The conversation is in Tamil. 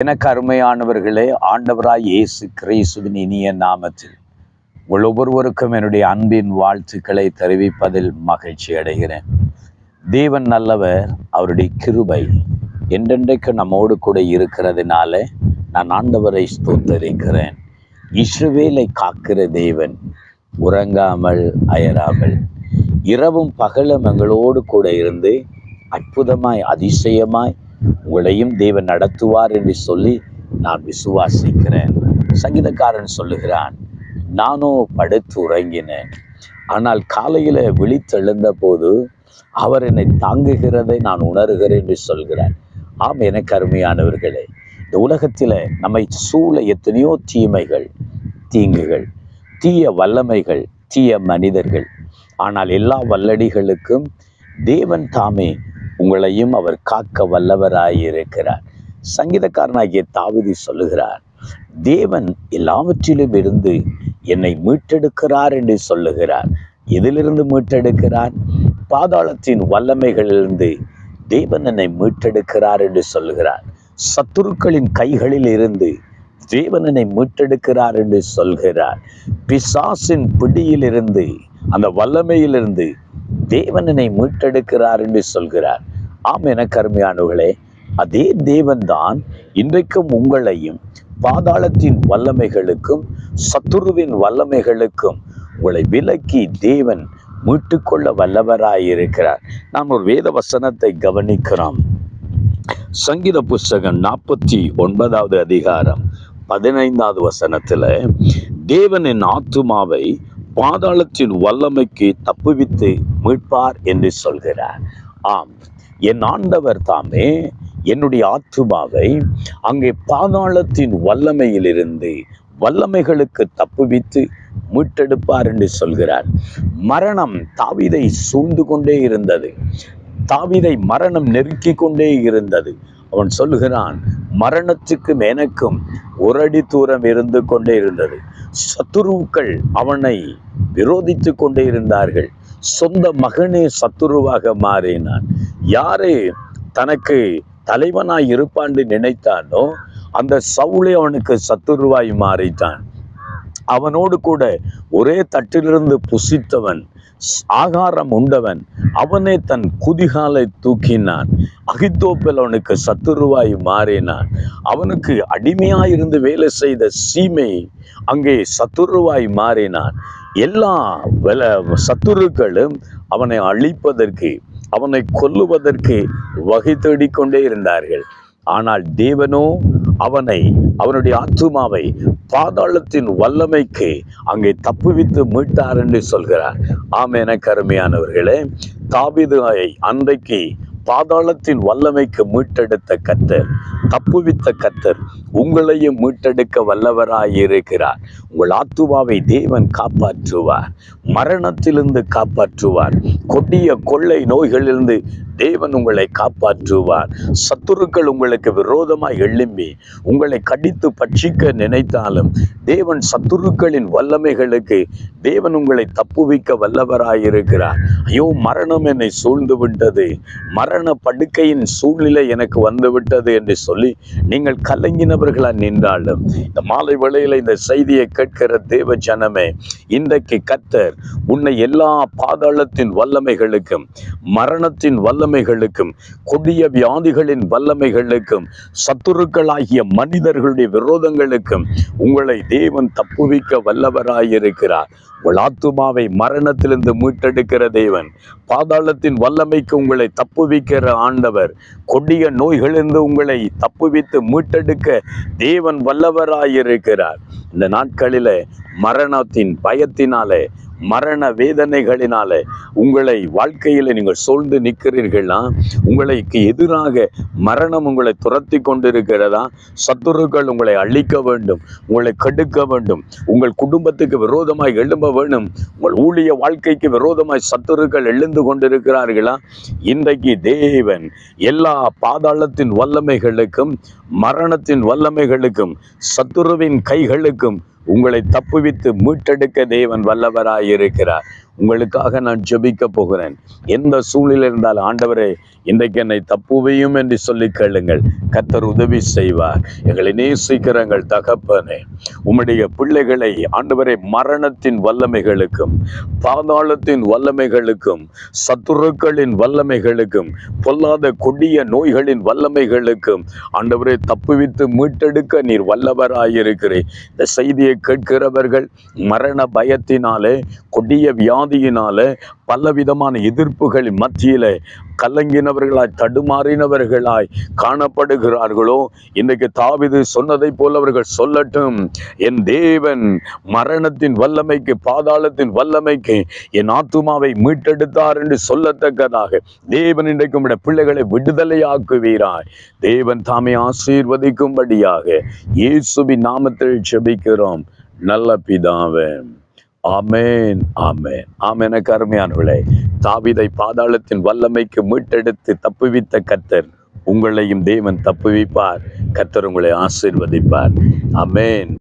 எனக்கு அருமையானவர்களே ஆண்டவராய் இயேசு கிரேசுவின் இனிய நாமத்தில் உங்கள் ஒவ்வொருவருக்கும் என்னுடைய அன்பின் வாழ்த்துக்களை தெரிவிப்பதில் மகிழ்ச்சி அடைகிறேன். தேவன் நல்லவர் அவருடைய கிருபை என்றென்றைக்கு நம்மோடு கூட இருக்கிறதுனால நான் ஆண்டவரை ஸ்தோத்தரிக்கிறேன். இஸ்ரவேலை காக்கிற தேவன் உறங்காமல் அயராமல் இரவும் பகலும் எங்களோடு கூட இருந்து அற்புதமாய் அதிசயமாய் உங்களையும் தேவன் நடத்துவார் என்று சொல்லி நான் விசுவாசிக்கிறேன். சங்கீதக்காரன் சொல்லுகிறான் நானோ படுத்து உறங்கினேன். ஆனால் காலையில் விழித்தெழுந்த போது அவர் என்னை தாங்குகிறதை நான் உணர்கிறேன் என்று சொல்கிறார். ஆம் எனக்கு அருமையானவர்களே இந்த உலகத்தில் நம்மை சூழ எத்தனையோ தீமைகள் தீங்குகள் தீய வல்லமைகள் தீய மனிதர்கள். ஆனால் எல்லா வல்லடிகளுக்கும் தேவன் தாமே உங்களையும் அவர் காக்க வல்லவராயிருக்கிறார். சங்கீதக்காரனாகிய தாவிதி சொல்லுகிறார் தேவன் எல்லாவற்றிலும் இருந்து என்னை மீட்டெடுக்கிறார் என்று சொல்லுகிறார். எதிலிருந்து மீட்டெடுக்கிறார்? பாதாளத்தின் வல்லமைகளிலிருந்து தேவன் என்னை மீட்டெடுக்கிறார் என்று சொல்லுகிறார். சத்துருக்களின் கைகளில் இருந்து தேவன் என்னை மீட்டெடுக்கிறார் என்று சொல்கிறார் பிசாசின் பிடியிலிருந்து அந்த வல்லமையிலிருந்து தேவனனை மீட்டெடுக்கிறார் என்று சொல்கிறார். ஆம் என கருமையானவர்களே அதே தேவன்தான் இன்றைக்கும் உங்களையும் பாதாளத்தின் வல்லமைகளுக்கும் சத்துருவின் வல்லமைகளுக்கும் உங்களை விலக்கி தேவன் மீட்டுக்கொள்ள வல்லவராயிருக்கிறார். நாம் ஒரு வேத வசனத்தை கவனிக்கிறோம். சங்கீத புஸ்தகம் நாற்பத்தி ஒன்பதாவது அதிகாரம் பதினைந்தாவது வசனத்துல தேவனின் ஆத்துமாவை பாதாளத்தின் வல்லமைக்கு தப்புவித்து மீட்பார் என்று சொல்கிறார். ஆம் என் ஆண்டவர் தாமே என்னுடைய ஆத்துமாவை அங்கே பாதாளத்தின் வல்லமையிலிருந்து வல்லமைகளுக்கு தப்புவித்து மீட்டெடுப்பார் என்று சொல்கிறார். மரணம் தாவிதை சூழ்ந்து கொண்டே இருந்தது. தாவிதை மரணம் நெருக்கி கொண்டே இருந்தது. அவன் சொல்லுகிறான் மரணத்துக்கும் எனக்கும் ஒரு அடி தூரம் இருந்து கொண்டே இருந்தது. சத்துருக்கள் அவனை விரோதித்து கொண்டே இருந்தார்கள். சொந்த மகனே சத்துருவாக மாறினான். யாரு தனக்கு தலைவனாய் இருப்பான்னு நினைத்தானோ அந்த சவுளே அவனுக்கு சத்துருவாய் மாறிட்டான். அவனோடு கூட ஒரே தட்டிலிருந்து புசித்தவன் ஆகாரம் உண்டவன் அவனே தன் குதிகாலை தூக்கினான். அகித்தோப்பில் அவனுக்கு சத்துருவாய் மாறினான். அவனுக்கு அடிமையாயிருந்து வேலை செய்த சீமை அங்கே சத்துருவாய் மாறினான். எல்லா வல சத்துருக்களும் அவனை அழிப்பதற்கு அவனை கொல்லுவதற்கு வகை தேடிக்கொண்டே இருந்தார்கள். ஆனால் தேவனோ அவனை அவனுடைய ஆத்துமாவை பாதாளத்தின் வல்லமைக்கு அங்கே தப்புவித்து மீட்டார் என்று சொல்கிறார். ஆமேன. கருமையானவர்களே தாபிதாயை அன்றைக்கு பாதாளத்தின் வல்லமைக்கு மீட்டெடுத்த கத்தர் தப்புவித்த கத்தர் உங்களையும் மீட்டெடுக்க வல்லவராயிருக்கிறார். உங்கள் ஆத்துவாவை தேவன் காப்பாற்றுவார். மரணத்திலிருந்து காப்பாற்றுவார். கொடிய கொள்ளை நோய்களிலிருந்து தேவன் உங்களை காப்பாற்றுவார். சத்துருக்கள் உங்களுக்கு விரோதமாக எழும்பி உங்களை கடித்து பட்சிக்க நினைத்தாலும் தேவன் சத்துருக்களின் வல்லமைகளுக்கு தேவன் உங்களை தப்புவிக்க வல்லவராயிருக்கிறார். ஐயோ மரணம் என்னை சூழ்ந்து விட்டது. மரண படுக்கையின் சூழ்நிலை எனக்கு வந்துவிட்டது என்று சொல்லி நீங்கள் கலங்கினவர்களாக நின்றாலும் இந்த மாலை வேளையில் இந்த செய்தியை கேட்கிற தேவ ஜனமே இன்றைக்கு கத்தர் உன்னை எல்லா பாதாளத்தின் வல்லமைகளுக்கும் மரணத்தின் வல்லமைகளுக்கும் கொடிய வியாதிகளின் வல்லமைகளுக்கும் சத்துருக்களாகிய மனிதர்களுடைய விரோதங்களுக்கும் உங்களை தேவன் தப்புவிக்க வல்லவராயிருக்கிறார். உங்கள் ஆத்துமாவை மரணத்திலிருந்து மீட்டெடுக்கிற தேவன். பாதாளத்தின் வல்லமைக்கு உங்களை தப்புவிக்கிற ஆண்டவர். கொடிய நோய்களிலிருந்து உங்களை தப்புவித்து மீட்டெடுக்க தேவன் வல்லவராயிருக்கிறார். இந்த நாட்களில மரணத்தின் பயத்தினாலே மரண வேதனைகளினாலே உங்களை வாழ்க்கையில் நீங்கள் சூழ்ந்து நிற்கிறீர்களா? உங்களுக்கு எதிராக மரணம் உங்களை துரத்தி கொண்டிருக்கிறதா? சத்துருக்கள் உங்களை அழிக்க வேண்டும் உங்களை கெடுக்க வேண்டும் உங்கள் குடும்பத்துக்கு விரோதமாய் எழும்ப வேண்டும் உங்கள் ஊழிய வாழ்க்கைக்கு விரோதமாய் சத்துருக்கள் எழுந்து கொண்டிருக்கிறார்களா? இன்றைக்கு தேவன் எல்லா பாதாளத்தின் வல்லமைகளுக்கும் மரணத்தின் வல்லமைகளுக்கும் சத்துருவின் கைகளுக்கும் உங்களை தப்புவித்து மீட்டெடுக்க தேவன் வல்லவராயிருக்கிறார். உங்களுக்காக நான் ஜெபிக்க போகிறேன். எந்த சூழ்நிலை இருந்தாலும் ஆண்டவரே இன்றைக்கு என்னை தப்புவையும் என்று சொல்லி கேளுங்கள். கத்தர் உதவி செய்வார். எங்களை நேசிக்கிறங்கள் தகப்பனே. உம்முடைய பிள்ளைகளை ஆண்டவரே மரணத்தின் வல்லமைகளுக்கும் பாதாளத்தின் வல்லமைகளுக்கும் சத்துருக்களின் வல்லமைகளுக்கும் பொல்லாத கொடிய நோய்களின் வல்லமைகளுக்கும் ஆண்டவரை தப்புவித்து மீட்டெடுக்க நீர் வல்லவராயிருக்கிறேன் இந்த செய்தியை கேட்கிறவர்கள் மரண பயத்தினாலே கொடிய வியாதியினால பலவிதமான எதிர்ப்புகள் மத்தியில கலங்கினவர்களாய் தடுமாறினவர்களாய் காணப்படுகிறார்களோ? இன்றைக்கு தாவிது சொன்னதை போல அவர்கள் சொல்லட்டும். என் தேவன் மரணத்தின் வல்லமைக்கு பாதாளத்தின் வல்லமைக்கு என் ஆத்துமாவை மீட்டெடுத்தார் என்று சொல்லத்தக்கதாக. தேவன் இன்றைக்கும் உம்முடைய பிள்ளைகளை விடுதலையாக்குவீராய். தேவன் தாமே ஆசீர்வதிக்கும்படியாக இயேசுபி நாமத்தில் செபிக்கிறோம் நல்ல பிதாவே. ஆமேன் ஆமேன். ஆமேன் எனக்கு அருமையானவர்களே தாவிதை பாதாளத்தின் வல்லமைக்கு மீட்டெடுத்து தப்புவித்த கத்தர் உங்களையும் தேவன் தப்புவிப்பார். கத்தர் உங்களை ஆசீர்வதிப்பார். அமேன்